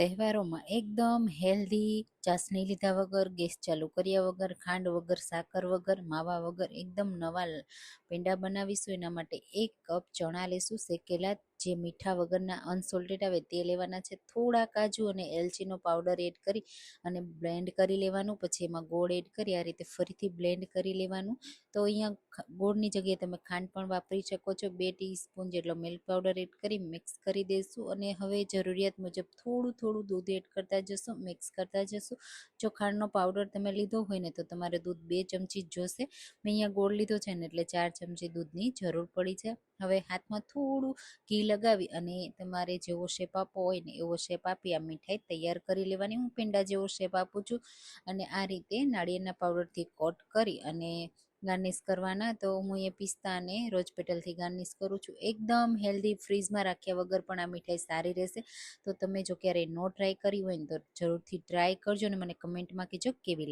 તહેવારોમાં એકદમ હેલ્ધી ચાસણી લીધા વગર, ગેસ ચાલુ કર્યા વગર, ખાંડ વગર, સાકર વગર, માવા વગર એકદમ નવા પેંડા બનાવીશું. એના માટે એક કપ ચણા લેશું. શેકેલા જે મીઠા વગરના અનસોલ્ટેડ આવે તે લેવાના છે. થોડા કાજુ અને એલચીનો પાવડર એડ કરી અને બ્લેન્ડ કરી લેવાનું. પછી એમાં ગોળ એડ કરી આ રીતે ફરીથી બ્લેન્ડ કરી લેવાનું. તો અહીંયા ગોળની જગ્યાએ તમે ખાંડ પણ વાપરી શકો છો. બે ટીસ્પૂન જેટલો મિલ્ક પાવડર એડ કરી મિક્સ કરી દઈશું અને હવે જરૂરિયાત મુજબ થોડું થોડું દૂધ એડ કરતા જશું મિક્સ કરતા જશું. જો ખાંડનો પાવડર તમે લીધો હોય ને તો તમારે દૂધ બે ચમચી જોશે. મેં અહીંયા ગોળ લીધો છે ને એટલે ચાર ચમચી દૂધની જરૂર પડી છે. હવે હાથમાં થોડું ઘી લગાવી અને તમારે જેવો શેપ આપવો હોય ને એવો શેપ આપી આ મીઠાઈ તૈયાર કરી લેવાની. હું પેંડા જેવો શેપ આપું છું અને આ રીતે નાળિયેરના પાવડરથી કોટ કરી અને ગાર્નિશ કરવાના. તો હું એ પિસ્તા અને રોજ પેટલથી ગાર્નિશ કરું છું. એકદમ હેલ્ધી ફ્રીઝમાં રાખ્યા વગર પણ આ મીઠાઈ સારી રહેશે. તો તમે જો ક્યારેય નો ટ્રાય કરી હોય ને તો જરૂરથી ટ્રાય કરજો અને મને કમેન્ટમાં કહેજો કેવી